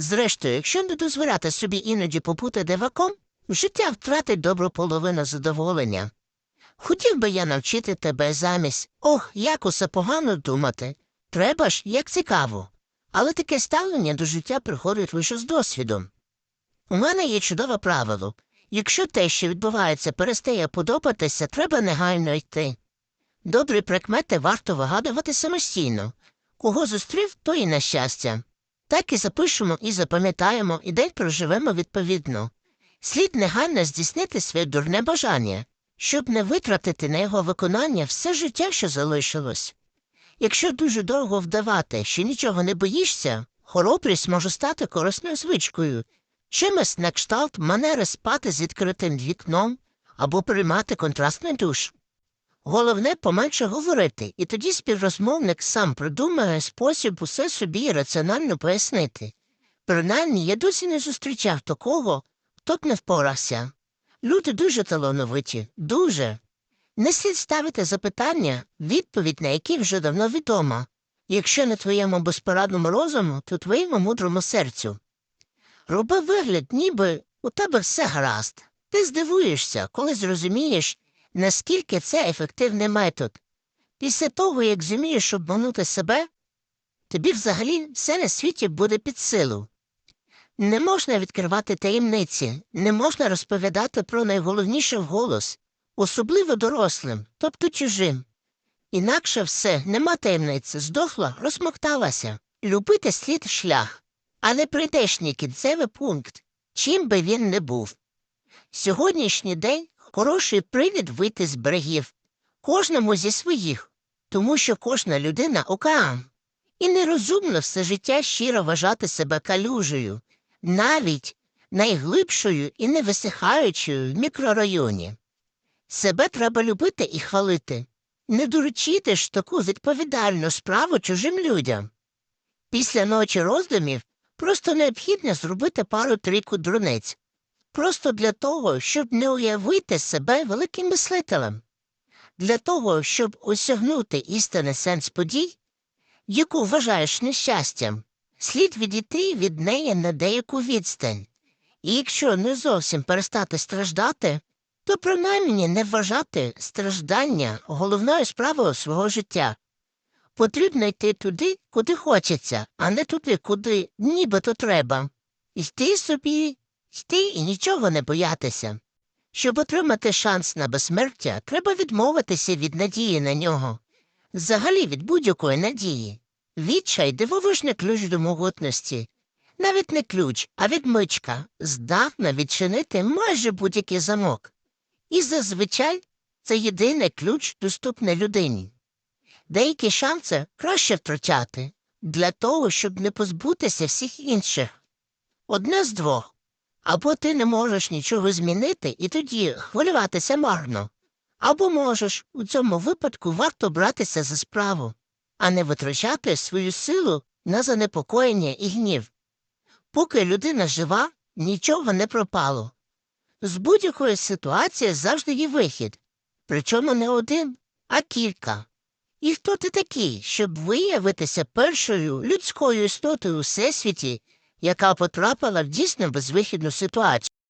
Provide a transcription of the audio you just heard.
Зрештою, якщо не дозволяти собі іноді попути диваком, життя втратить добру половину задоволення. Хотів би я навчити тебе замість ох, як усе погано думати. Треба ж, як цікаво. Але таке ставлення до життя приходить лише з досвідом. У мене є чудове правило якщо те, що відбувається, перестає подобатися, треба негайно йти. Добрі прикмети варто вигадувати самостійно. Кого зустрів, то і на щастя. Так і запишемо і запам'ятаємо, і день проживемо відповідно. Слід негайно здійснити своє дурне бажання, щоб не витратити на його виконання все життя, що залишилось. Якщо дуже довго вдавати, що нічого не боїшся, хоробрість може стати корисною звичкою, чимось на кшталт манери спати з відкритим вікном або приймати контрастний душ. Головне поменше говорити, і тоді співрозмовник сам придумає спосіб усе собі раціонально пояснити. Принаймні, я досі не зустрічав такого, хто б не впорався. Люди дуже талановиті, дуже. Не слід ставити запитання, відповідь на які вже давно відома. Якщо не твоєму безпорадному розуму, то твоєму мудрому серцю. Роби вигляд, ніби у тебе все гаразд. Ти здивуєшся, коли зрозумієш, наскільки це ефективний метод. Після того, як зумієш обманути себе, тобі взагалі все на світі буде під силу. Не можна відкривати таємниці, не можна розповідати про найголовніше вголос, особливо дорослим, тобто чужим. Інакше все, нема таємниці, здохла, розмокталася. Любити слід шлях, а не прийдешній кінцевий пункт, чим би він не був. Сьогоднішній день хороший привід вийти з берегів, кожному зі своїх, тому що кожна людина океан. І нерозумно все життя щиро вважати себе калюжею, навіть найглибшою і невисихаючою в мікрорайоні. Себе треба любити і хвалити, не доручити ж таку відповідальну справу чужим людям. Після ночі роздумів просто необхідно зробити пару трійку дурниць, просто для того, щоб не уявити себе великим мислителем, для того, щоб осягнути істинний сенс подій, яку вважаєш нещастям, слід відійти від неї на деяку відстань. І якщо не зовсім перестати страждати, то принаймні не вважати страждання головною справою свого життя. Потрібно йти туди, куди хочеться, а не туди, куди нібито треба. Йти собі, йти і нічого не боятися. Щоб отримати шанс на безсмертя, треба відмовитися від надії на нього. Взагалі від будь-якої надії. Відчай дивовижний ключ до могутності. Навіть не ключ, а відмичка, здатна відчинити майже будь-який замок. І зазвичай це єдиний ключ доступний людині. Деякі шанси краще втрачати для того, щоб не позбутися всіх інших. Одне з двох. Або ти не можеш нічого змінити і тоді хвилюватися марно, або можеш у цьому випадку варто братися за справу, а не витрачати свою силу на занепокоєння і гнів. Поки людина жива, нічого не пропало. З будь-якої ситуації завжди є вихід, причому не один, а кілька. І хто ти такий, щоб виявитися першою людською істотою у всесвіті, яка потрапила в дійсно безвихідну ситуацію?